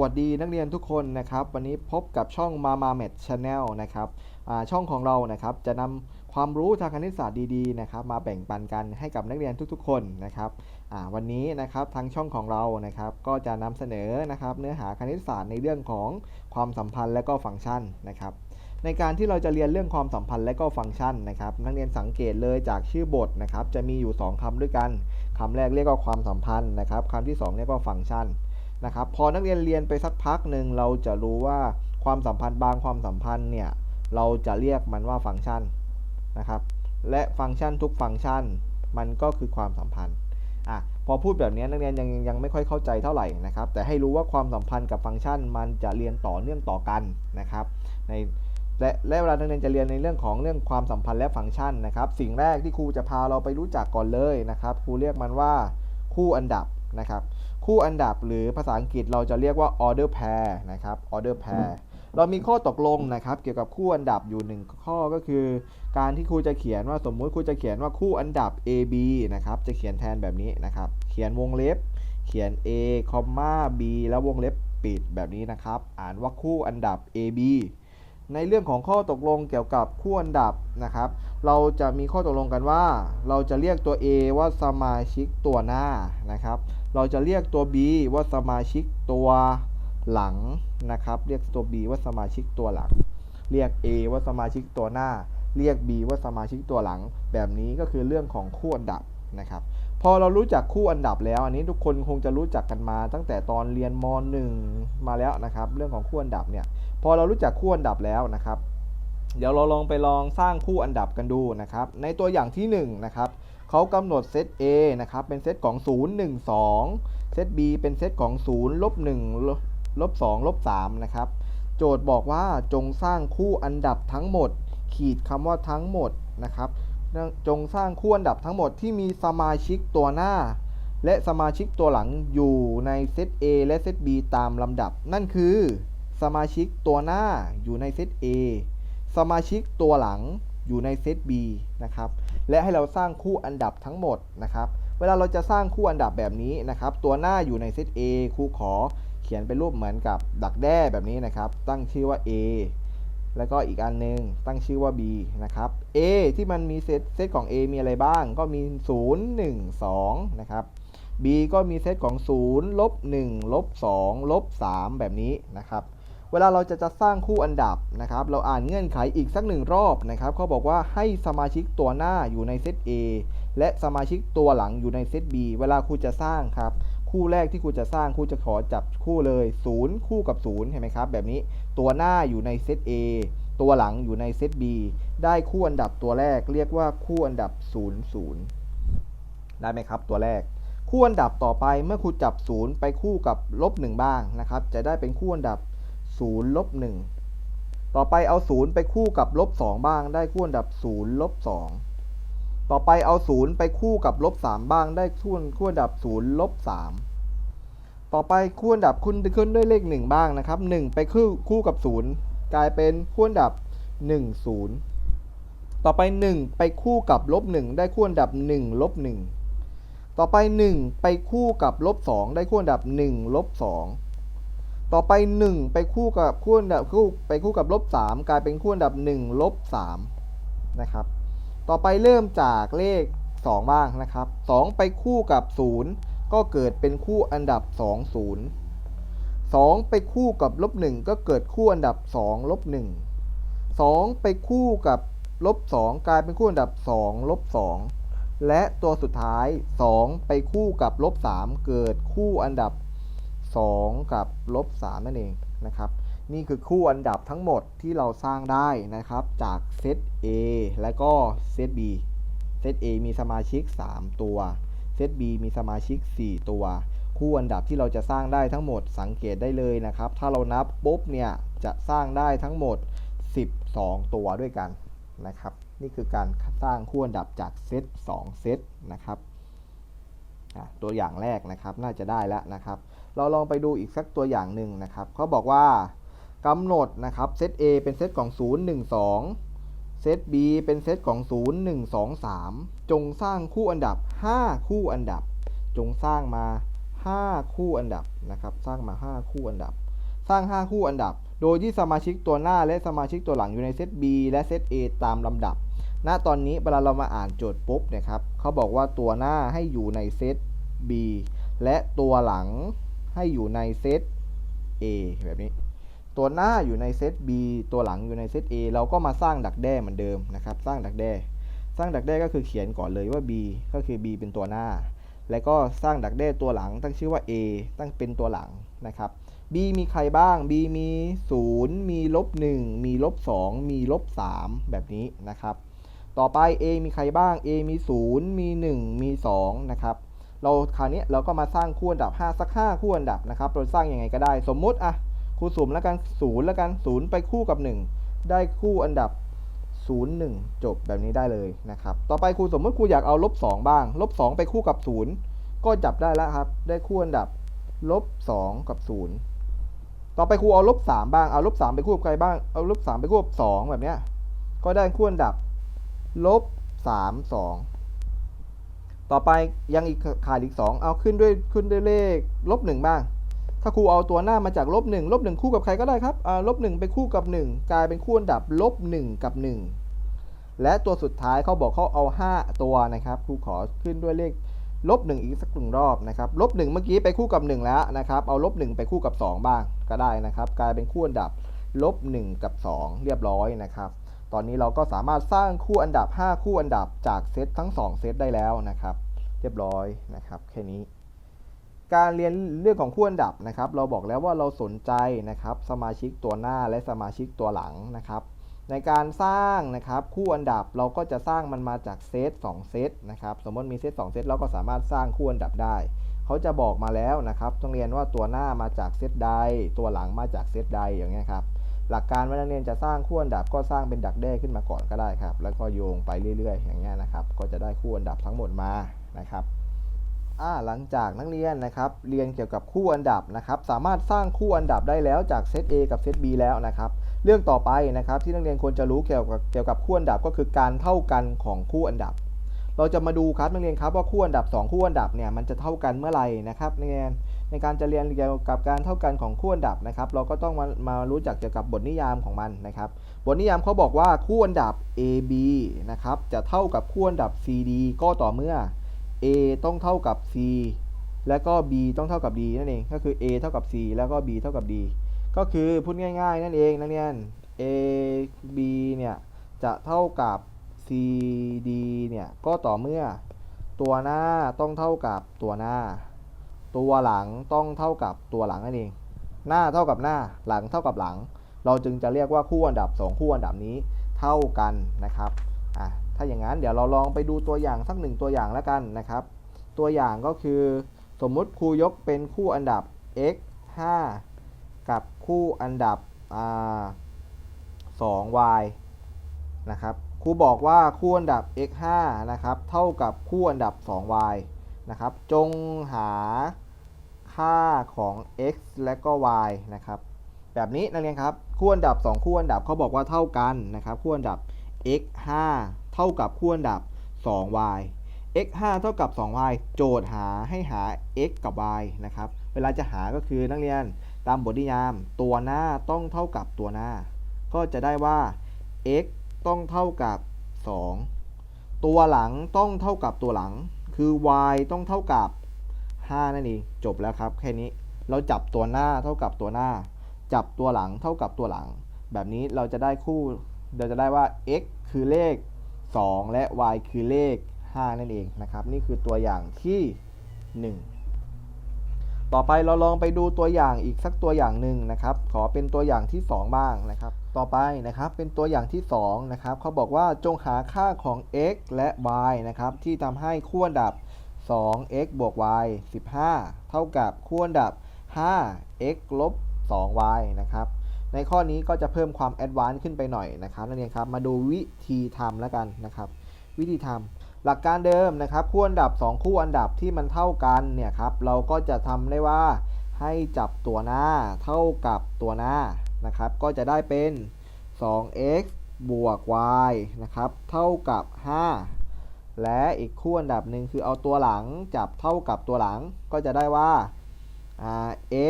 วัสดีนักเรียนทุกคนนะครับ วันนี้พบกับช่อง Mama m e d Channel นะครับช่องของเรานะครับจะนำความรู้ทางคณิตศาสตร์ดีๆนะครับมาแบ่งปันกันให้กับนักเรียนทุกๆ คนนะครับวันนี้นะครับทางช่องของเรานะครับก็จะนำเสนอนะครับเนื้อหาคณิตศาสตร์ในเรื่องของความสัมพันธ์และก็ฟังก์ชันนะครับในการที่เราจะเรียนเรื่องความสัมพันธ์และก็ฟังก์ชันนะครับ นักเรียนสังเกตเลยจากชื่อบทนะครับจะมีอยู่ 2คำด้วยกันคำแรกเรียกว่าความสัมพันธ์นะครับคำที่ 2 เรียกว่าฟังก์ชัน นะครับพอนักเรียนเรียนไปสักพักหนึ่งเราจะรู้ว่าความสัมพันธ์บางความสัมพันธ์เนี่ยเราจะเรียกมันว่าฟังก์ชันนะครับและฟังก์ชันทุกฟังก์ชันมันก็คือความสัมพันธ์อะพอพูดแบบนี้นักเรียนยังยังไม่ค่อยเข้าใจเท่าไหร่นะครับแต่ให้รู้ว่าความสัมพันธ์กับฟังก์ชัน มันจะเรียนต่อเนื่องต่อกันนะครับในและและเวลานักเรียนจะเรียนในเรื่องของเรื่องความสัมพันธ์และฟังก์ชันนะครับสิ่งแรกที่ครูจะพาเราไปรู้จักก่อนเลยนะครับครูเรียกมันว่าคู่อันดับนะครับ คู่อันดับหรือภาษาอังกฤษเราจะเรียกว่า order pair นะครับ order pair เรามีข้อตกลงนะครับ เกี่ยวกับคู่อันดับอยู่หนึ่งข้อก็คือ การที่ครูจะเขียนว่าสมมุติครูจะเขียนว่าคู่อันดับ A B นะครับ จะเขียนแทนแบบนี้นะครับ เขียนวงเล็บ เขียน A คอมมา B แล้ววงเล็บปิดแบบนี้นะครับ อ่านว่าคู่อันดับ A B ในเรื่องของข้อตกลงเกี่ยวกับคู่อันดับนะครับ เราจะมีข้อตกลงกันว่า เราจะเรียกตัว A ว่าสมาชิกตัวหน้านะครับ เราจะเรียกตัว B ว่าสมาชิกตัวหลังนะครับ เรียกตัว B ว่าสมาชิกตัวหลัง เรียก A ว่าสมาชิกตัวหน้า เรียก B ว่าสมาชิกตัวหลัง แบบนี้ก็คือเรื่องของคู่อันดับนะครับ พอเรารู้จักคู่อันดับแล้ว อันนี้ทุกคนคงจะรู้จักกันมา ตั้งแต่ตอนเรียนม .1 มาแล้วนะครับ เรื่องของคู่อันดับเนี่ย พอเรารู้จักคู่อันดับแล้วนะครับ เดี๋ยวเราลองไปลองสร้างคู่อันดับกันดูนะครับ ในตัวอย่างที่1นะครับ เขากำหนดเซต A นะครับ เป็นเซตของ 0 1 2 เซต B เป็นเซตของ 0 ลบ 1 ลบ 2 ลบ 3 นะครับ โจทย์บอกว่าจงสร้างคู่อันดับทั้งหมด ขีดคำว่าทั้งหมดนะครับ จงสร้างคู่อันดับทั้งหมดที่มีสมาชิกตัวหน้า และสมาชิกตัวหลังอยู่ในเซต A และเซต B ตามลำดับ นั่นคือ สมาชิกตัวหน้าอยู่ในเซต A สมาชิกตัวหลังอยู่ในเซต B นะครับ และให้เราสร้างคู่อันดับทั้งหมดนะครับ เวลาเราจะสร้างคู่อันดับแบบนี้นะครับ ตัวหน้าอยู่ในเซต A ครูขอเขียนเป็นรูปเหมือนกับดักแด้แบบนี้นะครับ ตั้งชื่อว่า A แล้วก็อีกอันนึงตั้งชื่อว่า B นะครับ A ที่มันมีเซตเซตของ A มีอะไรบ้าง ก็มี 0 1 2 นะครับ B ก็มีเซตของ 0 ลบ 1 ลบ 2 ลบ 3 แบบนี้นะครับ เวลาเราจะจะสร้างคู่อันดับนะครับ เราอ่านเงื่อนไขอีกสักหนึ่งรอบนะครับเขาบอกว่าให้สมาชิกตัวหน้าอยู่ในเซต A และสมาชิกตัวหลังอยู่ในเซต B เวลาครูจะสร้างครับ คู่แรกที่ครูจะสร้างครูจะขอจับคู่เลย 0 คู่กับ 0 เห็นไหมครับ แบบนี้ตัวหน้าอยู่ในเซต A ตัวหลังอยู่ในเซต B ได้คู่อันดับตัวแรก เรียกว่าคู่อันดับ 0 0 ได้ไหมครับ ตัวแรก คู่อันดับต่อไปเมื่อครูจับ 0 ไปคู่กับลบ1บ้างนะครับ จะได้เป็นคู่อันดับ 0ลบ1ต่อไปเอา 0 ไปคู่กับลบ2บ้างได้คู่อันดับ0ลบ2ต่อไปเอา 0 ไปคู่กับลบ3บ้างได้คู่คู่อันดับ0ลบ3ต่อไปคู่อันดับคุณขึ้นด้วยเลข 1 บ้างนะครับ 1 ไปคู่คู่กับ 0 กลายเป็นคู่อันดับ 1 0 ต่อไป 1 ไปคู่กับลบ1ได้คู่อันดับ1ลบ1ต่อไป 1 ไปคู่กับลบ2ได้คู่อันดับ1ลบ2 ต่อไป 1 ไปคู่กับคู่อันดับคู่ไปคู่กับลบ3กลายเป็นคู่อันดับ1ลบ3นะครับ ต่อไปเริ่มจากเลข 2 บ้างนะครับ 2 ไปคู่กับ 0 ก็เกิดเป็นคู่อันดับ 2 0 2 ไปคู่กับลบ1ก็เกิดคู่อันดับ2ลบ1 2 ไปคู่กับลบ2กลายเป็นคู่อันดับ2ลบ2และตัวสุดท้าย 2 ไปคู่กับลบ3เกิดคู่อันดับ 2 กับลบ3นั่นเองนะครับนี่คือคู่อันดับทั้งหมดที่เราสร้างได้นะครับจากเซต A และก็เซต B เซต A มีสมาชิก 3 ตัว เซต B มีสมาชิก 4 ตัว คู่อันดับที่เราจะสร้างได้ทั้งหมดสังเกตได้เลยนะครับ ถ้าเรานับปุ๊บเนี่ยจะสร้างได้ทั้งหมด 12 ตัวด้วยกันนะครับ นี่คือการสร้างคู่อันดับจากเซต 2 เซตนะครับ ตัวอย่างแรกนะครับน่าจะได้แล้วนะครับ เราลองไปดูอีกสักตัวอย่างหนึ่งนะครับเขาบอกว่ากำหนดนะครับเซต A เป็นเซตของ 0 1 2 เซต B เป็นเซตของ 0 1 2 3 จงสร้างคู่อันดับ 5 คู่อันดับ จงสร้างมา 5 คู่อันดับนะครับสร้างมา 5 คู่อันดับ สร้าง 5 คู่อันดับ โดยที่สมาชิกตัวหน้าและสมาชิกตัวหลังอยู่ในเซต B และเซต A ตามลำดับ ณตอนนี้เวลาเรามาอ่านโจทย์ปุ๊บเนะครับเขาบอกว่าตัวหน้าให้อยู่ในเซต B และตัวหลังให้อยู่ในเซต A แบบนี้ ตัวหน้าอยู่ในเซต B ตัวหลังอยู่ในเซต A เราก็มาสร้างดักแด้เหมือนเดิมนะครับ สร้างดักแด้ สร้างดักแด้ก็คือเขียนก่อนเลยว่า B ก็คือ B เป็นตัวหน้า แล้วก็สร้างดักแด้ตัวหลัง ตั้งชื่อว่า A ตั้งเป็นตัวหลังนะครับ B มีใครบ้าง B มี 0 มีลบ1มีลบ2มีลบ3แบบนี้นะครับ ต่อไป A มีใครบ้าง A มี 0 มี 1 มี 2 นะครับ เราคราวนี้เราก็มาสร้างคู่อันดับ 5 สัก 5 คู่อันดับนะครับ เราสร้างยังไงก็ได้ สมมุติอะครูสุ่มแล้วกัน 0 แล้วกัน 0 ไปคู่กับ 1 ได้คู่อันดับ 0 1 จบแบบนี้ได้เลยนะครับ ต่อไปครูสมมติครูอยากเอาลบ2บ้าง ลบ 2 ไปคู่กับ 0 ก็จับได้แล้วครับ ได้คู่อันดับลบ2กับ 0 ต่อไปครูเอาลบ3บ้าง เอาลบ3ไปคู่กับใครบ้าง เอาลบ3ไปคู่กับ2แบบเนี้ย ก็ได้คู่อันดับ ลบ3 2ต่อไปยังอีกขาดอีก 2 เอาขึ้นด้วยขึ้นด้วยเลขลบ1บ้าง ถ้าครูเอาตัวหน้ามาจากลบ1ลบ1คู่กับใครก็ได้ครับอ่าลบ1ไปคู่กับ 1 กลายเป็นคู่อันดับลบ1กับ 1 และตัวสุดท้ายเขาบอกเขาเอา 5 ตัวนะครับครูขอขึ้นด้วยเลขลบ1อีกสักหนึ่งรอบนะครับลบ1เมื่อกี้ไปคู่กับ 1 แล้วนะครับ เอาลบ1ไปคู่กับ 2 บ้างก็ได้นะครับ กลายเป็นคู่อันดับลบ1กับ 2 เรียบร้อยนะครับ ตอนนี้เราก็สามารถสร้างคู่อันดับ 5 คู่อันดับจากเซตทั้ง 2 เซตได้แล้วนะครับ เรียบร้อยนะครับแค่นี้ การเรียนเรื่องของคู่อันดับนะครับ เราบอกแล้วว่าเราสนใจนะครับสมาชิกตัวหน้าและสมาชิกตัวหลังนะครับ ในการสร้างนะครับคู่อันดับเราก็จะสร้างมันมาจากเซต2เซตนะครับสมมติมีเซต2เซตเราก็สามารถสร้างคู่อันดับได้เขาจะบอกมาแล้วนะครับ ต้องเรียนว่าตัวหน้ามาจากเซตใด ตัวหลังมาจากเซตใดอย่างเงี้ยครับ หลักการว่านักเรียนจะสร้างคู่อันดับก็สร้างเป็นดักแด้ขึ้นมาก่อนก็ได้ครับ แล้วก็โยงไปเรื่อย ๆ อย่างเงี้ยนะครับ ก็จะได้คู่อันดับทั้งหมดมานะครับอ่าหลังจากนักเรียนนะครับ เรียนเกี่ยวกับคู่อันดับนะครับ สามารถสร้างคู่อันดับได้แล้วจากเซต A กับเซต B แล้วนะครับ เรื่องต่อไปนะครับที่นักเรียนควรจะรู้เกี่ยวกับเกี่ยวกับคู่อันดับก็คือการเท่ากันของคู่อันดับ เราจะมาดูครับนักเรียนครับว่าคู่อันดับ 2 คู่อันดับเนี่ยมันจะเท่ากันเมื่อไหร่นะครับนักเรียน ในการจะเรียนเกี่ยวกับการเท่ากันของคู่อันดับนะครับ เราก็ต้องมามารู้จักเกี่ยวกับบทนิยามของมันนะครับ บทนิยามเขาบอกว่าคู่อันดับ AB นะครับจะเท่ากับคู่อันดับ CD ก็ต่อเมื่อ A ต้องเท่ากับ C และก็ B ต้องเท่ากับ D นั่นเอง ก็คือ A เท่ากับ C แล้วก็ B เท่ากับ D ก็คือพูดง่ายๆ นั่นเองนักเรียน A B เนี่ยจะเท่ากับ C D เนี่ยก็ต่อเมื่อตัวหน้าต้องเท่ากับตัวหน้า ตัวหลังต้องเท่ากับตัวหลังนั่นเอง หน้าเท่ากับหน้าหลังเท่ากับหลัง เราจึงจะเรียกว่าคู่อันดับ 2 คู่อันดับนี้เท่ากันนะครับอะถ้าอย่างนั้นเดี๋ยวเราลองไปดูตัวอย่างสักหนึ่งตัวอย่างแล้วกันนะครับ ตัวอย่างก็คือ สมมุติครูยกเป็นคู่อันดับ x 5 กับคู่อันดับอ่า 2y นะครับครูบอกว่าคู่อันดับ x 5นะครับเท่ากับคู่อันดับ 2y นะครับจงหา ค่าของ x และก็ y นะครับ แบบนี้นักเรียนครับคู่อันดับ 2 คู่อันดับเขาบอกว่าเท่ากันนะครับคู่อันดับ x 5 เท่ากับคู่อันดับ 2y x 5เท่ากับ 2y โจทย์หาให้หา x กับ y นะครับ เวลาจะหาก็คือนักเรียนตามบทนิยาม ตัวหน้าต้องเท่ากับตัวหน้า ก็จะได้ว่า x ต้องเท่ากับ 2 ตัวหลังต้องเท่ากับตัวหลัง คือ y ต้องเท่ากับ 5 นั่นเอง จบแล้วครับ แค่นี้ เราจับตัวหน้าเท่ากับตัวหน้า จับตัวหลังเท่ากับตัวหลัง แบบนี้เราจะได้คู่ เราจะได้ว่า x คือเลข 2 และ y คือเลข 5 นั่นเองนะครับ นี่คือตัวอย่างที่ 1ต่อไปเราลองไปดูตัวอย่างอีกสักตัวอย่างหนึ่งนะครับ ขอเป็นตัวอย่างที่ 2 บ้างนะครับ ต่อไปนะครับเป็นตัวอย่างที่2นะครับเขาบอกว่าจงหาค่าของ x และ y นะครับที่ทำให้คู่อันดับ 2x บวก y 15 เท่ากับคู่อันดับ 5x ลบ 2y นะครับ ในข้อนี้ก็จะเพิ่มความแอดวานซ์ขึ้นไปหน่อยนะครับนักเรียนครับ มาดูวิธีทำแล้วกันนะครับ วิธีทำหลักการเดิมนะครับคู่อันดับ 2 คู่อันดับที่มันเท่ากันเนี่ยครับ เราก็จะทำได้ว่าให้จับตัวหน้าเท่ากับตัวหน้านะครับ ก็จะได้เป็น 2x บวก y นะครับ เท่ากับ 5 และอีกคู่อันดับหนึ่งคือเอาตัวหลังจับเท่ากับตัวหลังก็จะได้ว่า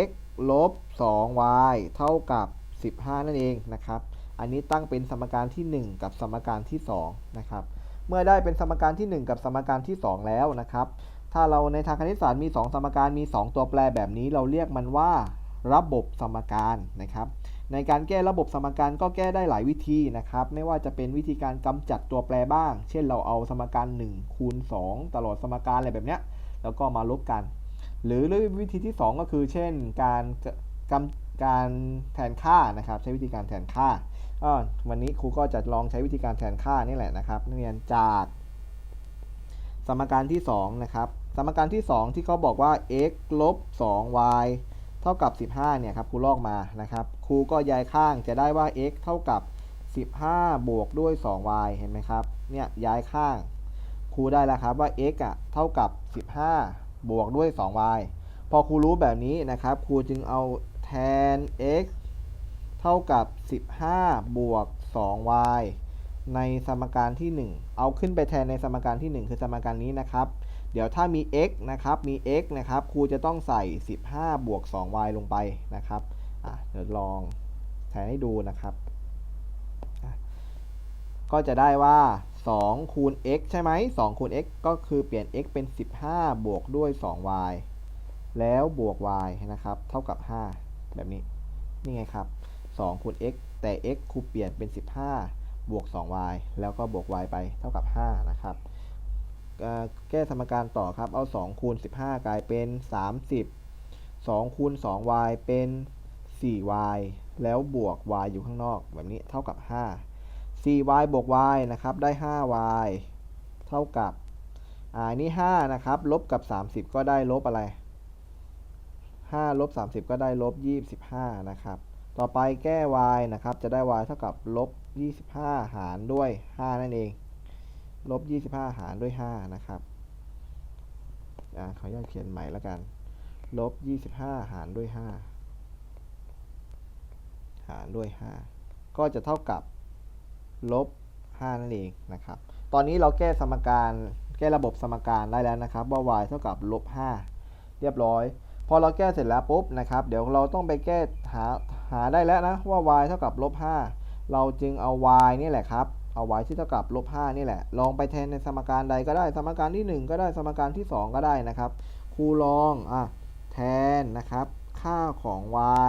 x ลบ 2y เท่ากับ 15 นั่นเองนะครับ อันนี้ตั้งเป็นสมการที่ 1 กับสมการที่ 2 นะครับ เมื่อได้เป็นสมการที่ 1 กับสมการที่ 2 แล้วนะครับ ถ้าเราในทางคณิตศาสตร์มี 2 สมการมี 2 ตัวแปรแบบนี้เราเรียกมันว่า ระบบสมการนะครับ ในการแก้ระบบสมการก็แก้ได้หลายวิธีนะครับ ไม่ว่าจะเป็นวิธีการกำจัดตัวแปรบ้าง เช่นเราเอาสมการ 1 คูณ 2 ตลอดสมการอะไรแบบเนี้ย แล้วก็มาลบกัน หรือวิธีที่ 2 ก็คือ เช่น การกำการแทนค่านะครับ ใช้วิธีการแทนค่า วันนี้ครูก็จะลองใช้วิธีการแทนค่านี่แหละนะครับนักเรียนจากสมการที่ 2 นะครับ สมการที่ 2 ที่เขาบอกว่า x ลบ 2y เท่ากับ 15 เนี่ยครับครูลอกมานะครับ ครูก็ย้ายข้างจะได้ว่า x เท่ากับ 15 บวกด้วย 2y เห็นไหมครับ เนี่ยย้ายข้าง ครูได้แล้วครับว่า x อะเท่ากับ 15 บวกด้วย 2y พอครูรู้แบบนี้นะครับ ครูจึงเอาแทน x เท่ากับ 15 บวก 2y ในสมการที่ 1 เอาขึ้นไปแทนในสมการที่ 1 คือสมการนี้นะครับ เดี๋ยวถ้ามี x นะครับ มี x นะครับ ครูจะต้องใส่ 15 บวก 2y ลงไปนะครับ เดี๋ยวลองแทนให้ดูนะครับ ก็จะได้ว่า2คูณ x ใช่ไหม2คูณ x ก็คือเปลี่ยน x เป็น 15 บวกด้วย 2y แล้วบวก y นะครับ เท่ากับ 5 แบบนี้ นี่ไงครับ2คูณ x แต่ x ครูเปลี่ยนเป็น 15 บวก 2y แล้วก็บวก y ไปเท่ากับ 5 นะครับแก้สมการต่อครับ เอา 2 คูณ 15 กลายเป็น 30 2คูณ 2y เป็น 4y แล้วบวก y อยู่ข้างนอกแบบนี้เท่ากับ 5 4y บวก y นะครับได้ 5y เท่ากับอ่านี่ 5 นะครับ ลบกับ 30 ก็ได้ลบอะไร 5 ลบ 30 ก็ได้ลบ 25 นะครับ ต่อไปแก้ y นะครับ จะได้ y เท่ากับลบ 25 หารด้วย 5 นั่นเอง ลบ 25 หารด้วย 5 นะครับอ่าขออนุญาตเขียนใหม่แล้วกัน ลบ 25 หารด้วย 5 หารด้วย 5 ก็จะเท่ากับลบ5นั่นเองนะครับ ตอนนี้เราแก้สมการแก้ระบบสมการได้แล้วนะครับ ว่า y เท่ากับลบ5เรียบร้อย พอเราแก้เสร็จแล้วปุ๊บนะครับ เดี๋ยวเราต้องไปแก้หาหาได้แล้วนะว่า y เท่ากับลบ5เราจึงเอา y นี่แหละครับเอา y ที่เท่ากับลบ5นี่แหละ ลองไปแทนในสมการใดก็ได้ สมการที่ 1 ก็ได้ สมการที่ 2 ก็ได้นะครับ ครูลองอะแทนนะครับ ค่าของ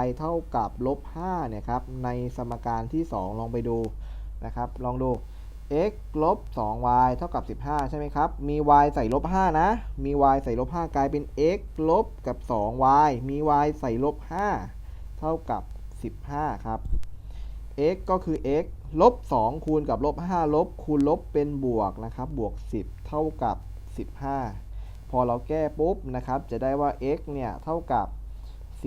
y เท่ากับลบ5เนี่ยครับในสมการที่ 2 ลองไปดูนะครับ ลองดู x ลบ 2y เท่ากับ 15 ใช่ไหมครับ มี y ใส่ลบ 5 นะ มี y ใส่ลบ 5 กลายเป็น x ลบกับ 2y มี y ใส่ลบ 5 เท่ากับ 15 ครับ x ก็คือ x ลบ 2 คูณกับลบ 5 ลบ คูณลบเป็นบวกนะครับ บวก 10 เท่ากับ 15 พอเราแก้ปุ๊บนะครับ จะได้ว่า x เนี่ย เท่ากับ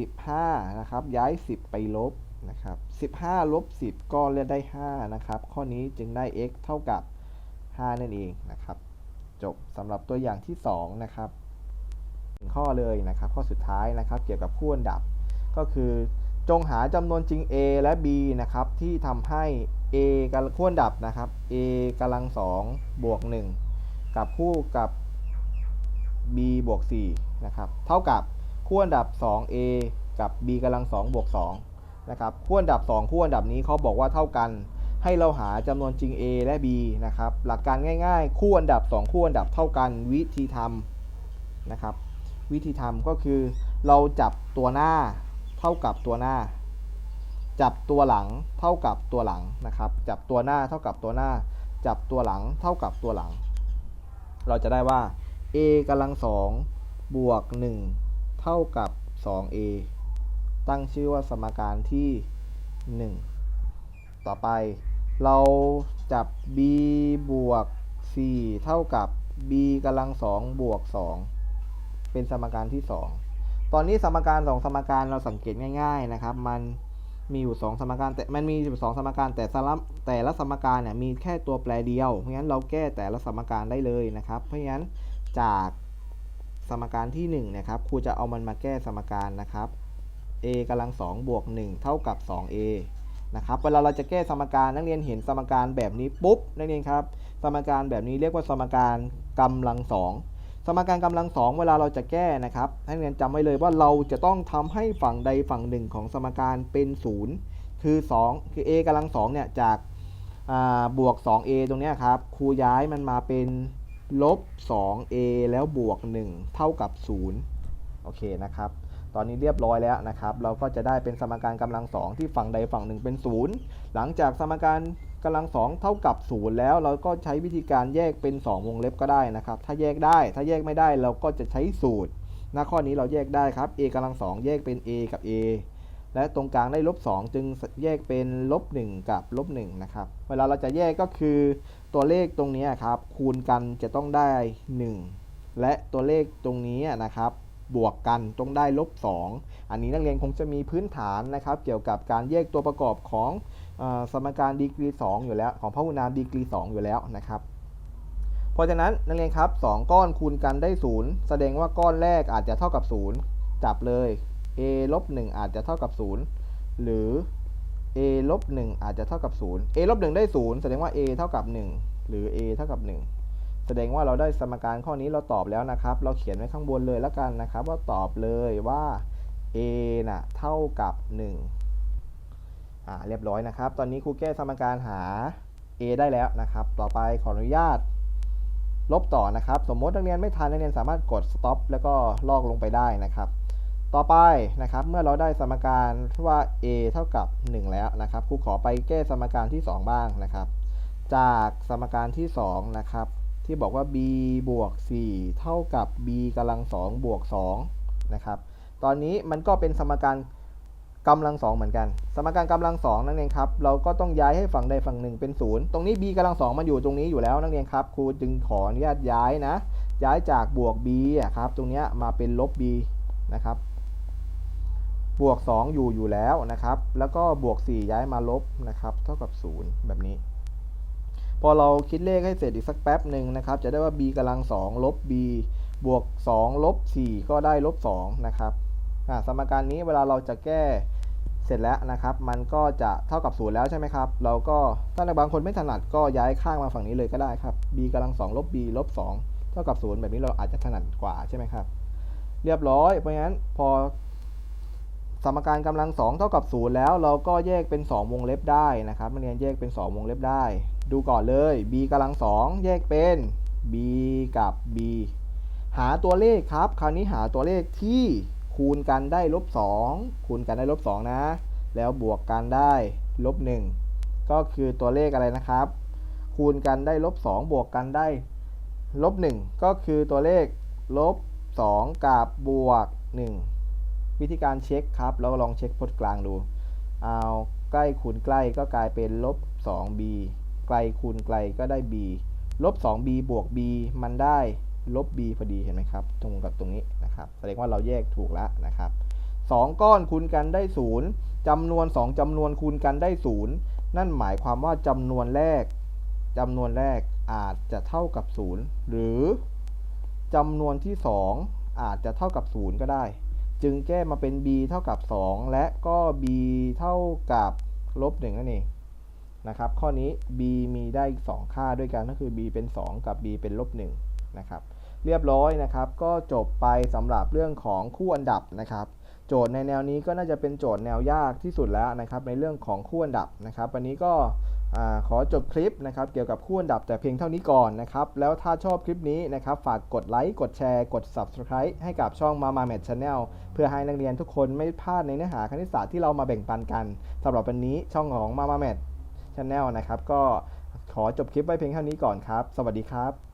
15 นะครับ ย้าย 10 ไปลบนะครับ15 ลบ 10 ก็เลยได้ 5 นะครับ ข้อนี้จึงได้ x เท่ากับ 5 นั่นเองนะครับ จบสำหรับตัวอย่างที่ 2 นะครับถึงข้อเลยนะครับ ข้อสุดท้ายนะครับ เกี่ยวกับคู่อันดับ ก็คือจงหาจำนวนจริง a และ b นะครับ ที่ทำให้ a กับคู่อันดับนะครับ a กำลัง2บวก 1 กับคู่กับ b บวก4นะครับ เท่ากับ คู่อันดับ 2a กับ b กำลัง2บวก2นะครับคู่อันดับ 2 คู่อันดับนี้เขาบอกว่าเท่ากัน ให้เราหาจำนวนจริง a และ b นะครับหลักการง่ายๆ คู่อันดับ 2 คู่อันดับเท่ากันวิธีทำนะครับวิธีทำก็คือเราจับตัวหน้าเท่ากับตัวหน้า จับตัวหลังเท่ากับตัวหลังนะครับ จับตัวหน้าเท่ากับตัวหน้า จับตัวหลังเท่ากับตัวหลัง เราจะได้ว่า a กำลังสองบวก1 ท่ากับ 2a ตั้งชื่อว่าสมการที่ 1 ต่อไปเราจับ b บวก 4 เท่ากับ b กำลังสองบวก 2 เป็นสมการที่ 2 ตอนนี้สมการสองสมการเราสังเกตง่ายๆนะครับ มันมีอยู่ 2 สมการแต่มันมีอยู่สองสมการแต่สลับแต่ละสมการเนี่ยมีแค่ตัวแปรเดียว เพราะงั้นเราแก้แต่ละสมการได้เลยนะครับ เพราะงั้นจาก สมการที่1นะครับครูจะเอามันมาแก้สมการนะครับ a กำลัง2บวก1เท่ากับ 2a นะครับเวลาเราจะแก้สมการนักเรียนเห็นสมการแบบนี้ปุ๊บนักเรียนครับ สมการแบบนี้เรียกว่าสมการกำลังสองสมการกำลังสองเวลาเราจะแก้นะครับนักเรียนจำไว้เลยว่าเราจะต้องทำให้ฝั่งใดฝั่งหนึ่งของสมการเป็นศูนย์คือ 2 คือ a กำลังสองเนี่ยจากาบวก 2a ตรงนี้ครับครูย้ายมันมาเป็น ลบ 2a แล้วบวก 1 เท่ากับ 0 โอเคนะครับ ตอนนี้เรียบร้อยแล้วนะครับ เราก็จะได้เป็นสมการกำลังสองที่ฝั่งใดฝั่งหนึ่งเป็น 0 หลังจากสมการกำลังสองเท่ากับ 0 แล้ว เราก็ใช้วิธีการแยกเป็น 2 วงเล็บก็ได้นะครับ ถ้าแยกได้ ถ้าแยกไม่ได้เราก็จะใช้สูตรหน้าข้อนี้เราแยกได้ครับ a กำลังสองแยกเป็น a กับ a และตรงกลางได้ลบ2จึงแยกเป็นลบ1กับลบ1นะครับ เวลาเราจะแยกก็คือ ตัวเลขตรงนี้ครับคูณกันจะต้องได้ 1 และตัวเลขตรงนี้นะครับบวกกันต้องได้ลบ 2 อันนี้นักเรียนคงจะมีพื้นฐานนะครับ เกี่ยวกับการแยกตัวประกอบของอสมการดีกรี 2 อยู่แล้วของพหุนามดีกรี 2 อยู่แล้วนะครับเพราะฉะนั้นนักเรียนครับ2ก้อนคูณกันได้ 0 แสดงว่าก้อนแรกอาจจะเท่ากับ 0 จับเลย a ลบ1อาจจะเท่ากับ 0 หรือ a ลบ1อาจจะเท่ากับ 0 a ลบ1ได้ 0 แสดงว่า a เท่ากับ 1 หรือ a เท่ากับ 1 แสดงว่าเราได้สมการข้อนี้เราตอบแล้วนะครับ เราเขียนไว้ข้างบนเลยแล้วกันนะครับ ว่าตอบเลยว่า a น่ะเท่ากับ 1 อ่าเรียบร้อยนะครับ ตอนนี้ครูแก้สมการหา a ได้แล้วนะครับ ต่อไปขออนุญาต ลบต่อนะครับ สมมตินักเรียนไม่ทันนักเรียนสามารถกด stop แล้วก็ลอกลงไปได้นะครับ ต่อไปนะครับเมื่อเราได้สมการว่า a เท่ากับ 1 แล้วนะครับครูขอไปแก้สมการที่ 2 บ้างนะครับ จากสมการที่2นะครับที่บอกว่า b บวก 4 เท่ากับ b กำลัง2บวก2นะครับตอนนี้มันก็เป็นสมการกำลัง2เหมือนกัน สมการกำลัง2นั่นเองครับ เราก็ต้องย้ายให้ฝั่งใดฝั่งหนึ่งเป็น0ตรงนี้ b กำลัง2มันอยู่ตรงนี้อยู่แล้วนักเรียนครับ ครูจึงขออนุญาตย้ายนะ ย้ายจากบวก b อะครับ ตรงนี้มาเป็นลบ b นะครับ บวก 2 อยู่อยู่แล้วนะครับ แล้วก็บวก 4 ย้ายมาลบนะครับ เท่ากับ 0 แบบนี้ พอเราคิดเลขให้เสร็จอีกสักแป๊บหนึ่งนะครับ จะได้ว่า b กำลัง 2 ลบ b บวก 2 ลบ 4 ก็ได้ลบ 2 นะครับสมการนี้เวลาเราจะแก้เสร็จแล้วนะครับ มันก็จะเท่ากับ 0 แล้วใช่ไหมครับ เราก็ถ้าบางคนไม่ถนัดก็ย้ายข้างมาฝั่งนี้เลยก็ได้ครับ b กำลัง 2 ลบ b ลบ 2 เท่ากับ 0 แบบนี้เราอาจจะถนัดกว่าใช่ไหมครับ เรียบร้อย เพราะงั้นพอ สมการกำลัง 2 เท่ากับ 0 แล้ว เราก็แยกเป็น 2 วงเล็บได้นะครับนักเรียนแยกเป็น 2 วงเล็บได้ ดูก่อนเลย b กำลัง 2 แยกเป็น b กับ b หาตัวเลขครับ คราวนี้หาตัวเลขที่คูณกันได้ลบ2คูณกันได้ลบ2นะ แล้วบวกกันได้ลบ1ก็คือตัวเลขอะไรนะครับ คูณกันได้ลบ2บวกกันได้ลบ1ก็คือตัวเลขลบ2กับบวก 1 วิธีการเช็คครับ เราลองเช็คพจน์กลางดู เอาใกล้คูณใกล้ก็กลายเป็นลบ 2b ไกลคูณไกลก็ได้ b ลบ 2b บวก b มันได้ลบ b พอดีเห็นไหมครับ ตรงกับตรงนี้นะครับ แสดงว่าเราแยกถูกแล้วนะครับ2ก้อนคูณกันได้ 0จำนวน 2จำนวนคูณกันได้ 0 นั่นหมายความว่าจำนวนแรกจำนวนแรกอาจจะเท่ากับ 0 หรือจำนวนที่ 2 อาจจะเท่ากับ 0 ก็ได้ จึงแก้มาเป็น b เท่ากับ 2 และก็ b เท่ากับลบ1นั่นเองนะครับ ข้อนี้ b มีได้2ค่าด้วยกันก็คือ b เป็น 2 กับ b เป็นลบ1นะครับ เรียบร้อยนะครับ ก็จบไปสำหรับเรื่องของคู่อันดับนะครับ โจทย์ในแนวนี้ก็น่าจะเป็นโจทย์แนวยากที่สุดแล้วนะครับ ในเรื่องของคู่อันดับนะครับ วันนี้ก็ อขอจบคลิปนะครับเกี่ยวกับคู่อันดับแต่เพียงเท่านี้ก่อนนะครับ แล้วถ้าชอบคลิปนี้นะครับ ฝากกดไลค์ กดแชร์ กด Subscribe ให้กับช่อง Mama m a t Channel เพื่อให้นักเรียนทุกคนไม่พลาดในเนื้อหาคณิตศาสตร์ที่เรามาแบ่งปันกันสำหรับวันนี้ช่องของ Mama m a t Channel นะครับ ก็ขอจบคลิปไว้เพียงเท่านี้ก่อนครับ สวัสดีครับ